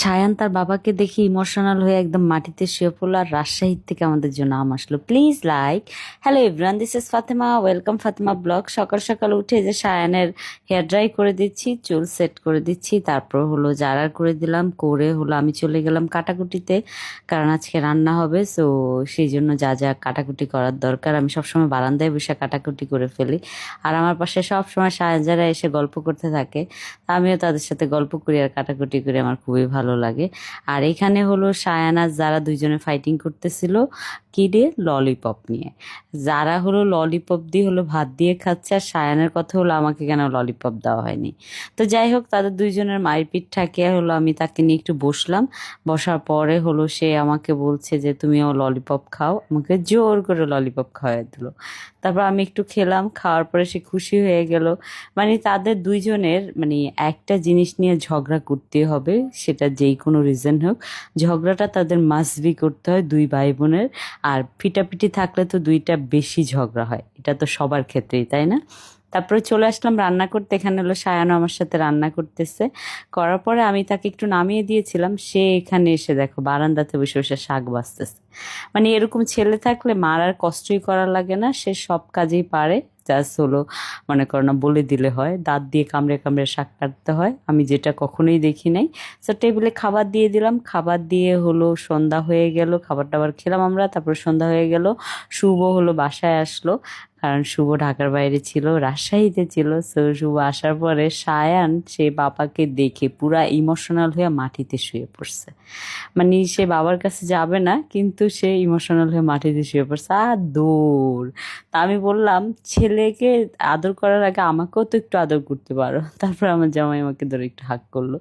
সায়ান তার বাবাকে দেখে ইমোশনাল হয়ে একদম মাটিতে শুয়ে পড়ল আর রাজশাহীর থেকে আমাদের জন্য আম আসলো। Please like hello everyone this is Fatema welcome Fatema blog সকাল সকাল উঠে যে সায়ানের হেয়ার ড্রাই করে দিচ্ছি, চুল সেট করে দিচ্ছি, তারপর হলো জারার করে দিলাম, করে হলো আমি চলে গেলাম কাটাকুটিতে, কারণ আজকে রান্না হবে সো সেই জন্য যা যা কাটাকুটি করার দরকার, আমি সবসময় বারান্দায় বসে কাটাকুটি করে ফেলি। আর আমার পাশে সবসময় সায়ান যারা এসে গল্প করতে থাকে, আমিও তাদের সাথে গল্প করি আর কাটাকুটি করি, আমার খুবই ভালো লাগে। আর এখানে হলো সায়ানা যারা দুইজনে ফাইটিং করতেছিল কি দিয়ে ললিপপ নিয়ে। যারা হলো ললিপপ দিয়ে হলো ভাত দিয়ে খাচ্ছে আর সায়ানের কথা হলো আমাকে কেন ললিপপ দেওয়া হয়নি। তো যাই হোক, তাদের দুইজনের মারপিট ঠাকিয়ে হলো আমি তাকে নিয়ে একটু বসলাম। বসার পরে হলো সে আমাকে বলছে যে, তুমিও ললিপপ খাও। আমাকে জোর করে ললিপপ খাওয়াই দিল। তারপর আমি একটু খেলাম, খাওয়ার পরে সে খুশি হয়ে গেল। মানে তাদের দুইজনের মানে একটা জিনিস নিয়ে ঝগড়া করতে হবে, সেটা যেই কোনো রিজন হোক। ঝগড়াটা তাদের মাসবি করতে হয় দুই ভাই বোনের। আর পিটাপিটি থাকলে তো দুইটা বেশি ঝগড়া হয়। এটা তো সবার ক্ষেত্রেই, তাই না? তারপরে চলে আসলাম রান্না করতে। এখানে হলো সায়ানো আমার সাথে রান্না করতেছে। করার পরে আমি তাকে একটু নামিয়ে দিয়েছিলাম। সে এখানে এসে দেখো বারান্দাতে বসে বসে শাক বাঁচতেছে। মানে এরকম ছেলে থাকলে মার আর কষ্টই করা লাগে না, সে সব কাজেই পারে। জাস্ট হলো, মনে করো না, বলে দিলে হয়, দাঁত দিয়ে কামড়ে কামড়ে শাক কাটতে হয়, আমি যেটা কখনোই দেখি নাই। সো টেবিলে খাবার দিয়ে দিলাম, খাবার দিয়ে হলো সন্ধ্যা হয়ে গেল, খাবার টাবার খেলাম আমরা, তারপর সন্ধ্যা হয়ে গেল, শুভ হলো বাসায় আসলো, কারণ শুভ ঢাকার বাইরে ছিল, রাজশাহীতে ছিল। সো শুভ আসার পরে সায়ান, সে বাবাকে দেখে পুরা ইমোশনাল হয়ে মাটিতে শুয়ে পড়ছে। মানে সে বাবার কাছে যাবে না, কিন্তু সে ইমোশনাল হয়ে মাটিতে শুয়ে পড়ছে। আর দৌড় তা আমি বললাম, ছেলেকে আদর করার আগে আমাকেও তো একটু আদর করতে পারো। তারপর আমার জামাই আমাকে ধরে একটু হাক করল।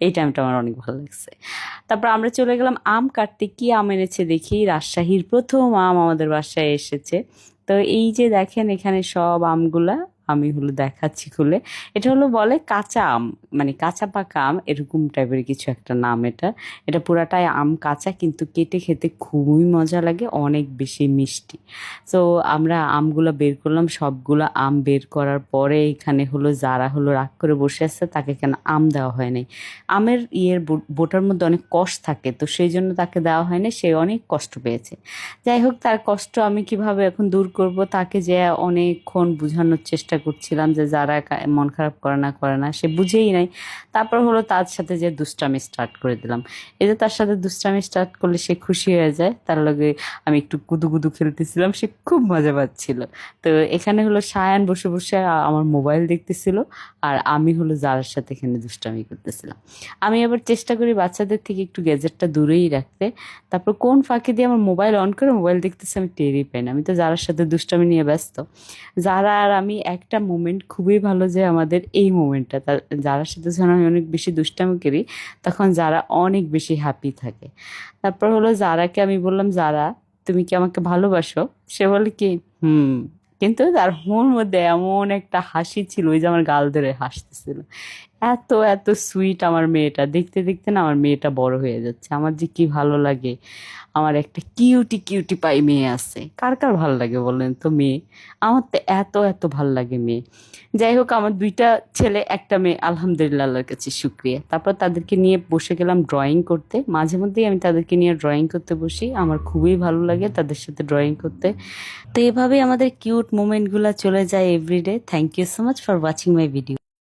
এই টাইমটা আমার অনেক ভালো লাগছে। তারপর আমরা চলে গেলাম আম কাটতে। কি আম এনেছে দেখি? রাজশাহীর প্রথম আম আমাদের বাসায় এসেছে। তো এই যে দেখেন এখানে সব আমগুলা আমি হলো দেখাচ্ছি খুলে। এটা হলো বলে কাঁচা আম। মানে কাঁচা পাকা আম এরকম টাইপের কিছু একটা নাম এটা। এটা পুরাটাই আম কাঁচা কিন্তু কেটে খেতে খুবই মজা লাগে, অনেক বেশি মিষ্টি। তো আমরা আমগুলো বের করলাম, সবগুলো আম বের করার পরে এখানে হলো, যারা হলো রাগ করে বসে আছে, তাকে কেন আম দেওয়া হয় নাই। আমের ইয়ের বোটার মধ্যে অনেক কষ থাকে, তো সেই জন্য তাকে দেওয়া হয়নি সে অনেক কষ্ট পেয়েছে। যাই হোক, তার কষ্ট আমি কীভাবে এখন দূর করব, তাকে যে অনেকক্ষণ বোঝানোর চেষ্টা করছিলাম যে যারা মন খারাপ করে না করে না, সে বুঝেই নাই। তারপর হলো তার সাথে যে দুষ্টামি স্টার্ট করে দিলাম। এই যে তার সাথে দুষ্টামি স্টার্ট করলে সে খুশি হয়ে যায়, তার লগে আমি একটু কুদু কুদু খেলতেছিলাম, সে খুব মজা পাচ্ছিল। তো এখানে হলো সায়ান বসে বসে আমার মোবাইল দেখতেছিল, আর আমি হলো যার সাথে এখানে দুষ্টামি করতেছিলাম। আমি আবার চেষ্টা করি বাচ্চাদের থেকে একটু গ্যাজেটটা দূরেই রাখতে। তারপর কোন ফাঁকে দিয়ে আমার মোবাইল অন করে মোবাইল দেখতেছি, আমি টেরই পাই না। আমি তো যারার সাথে দুষ্টামি নিয়ে ব্যস্ত। যারা আর আমি একটা মোমেন্ট খুবই ভালো যে আমাদের এই মোমেন্টটা তার যারার সাথে যখন আমি অনেক বেশি দুষ্টামি করি, তখন যারা অনেক বেশি হ্যাপি থাকে। তারপর হলো যারাকে আমি বললাম, যারা, তুমি কি আমাকে ভালোবাসো? সে বলে কি, হুম। কিন্তু তার মন মধ্যে এমন একটা হাসি ছিল, ওই যে আমার গাল ধরে হাসতেছিল। এত এত সুইট আমার মেয়েটা। দেখতে দেখতে না আমার মেয়েটা বড় হয়ে যাচ্ছে। আমার যে কি ভালো লাগে, আমার একটা কিউটি কিউটি পাই মেয়ে আছে। কার কার ভালো লাগে বলেন তো মেয়ে? আমার তো এত এত ভালো লাগে মেয়ে। যাই হোক, আমার দুইটা ছেলে, একটা মেয়ে। আলহামদুলিল্লাহ কাছে শুক্রিয়া। তারপর তাদেরকে নিয়ে বসে গেলাম ড্রয়িং করতে। মাঝে মধ্যেই আমি তাদেরকে নিয়ে ড্রয়িং করতে বসি। আমার খুবই ভালো লাগে তাদের সাথে ড্রয়িং করতে। তো এভাবেই আমাদের কিউট মোমেন্টগুলো চলে যায় everyday thank you so much for watching my video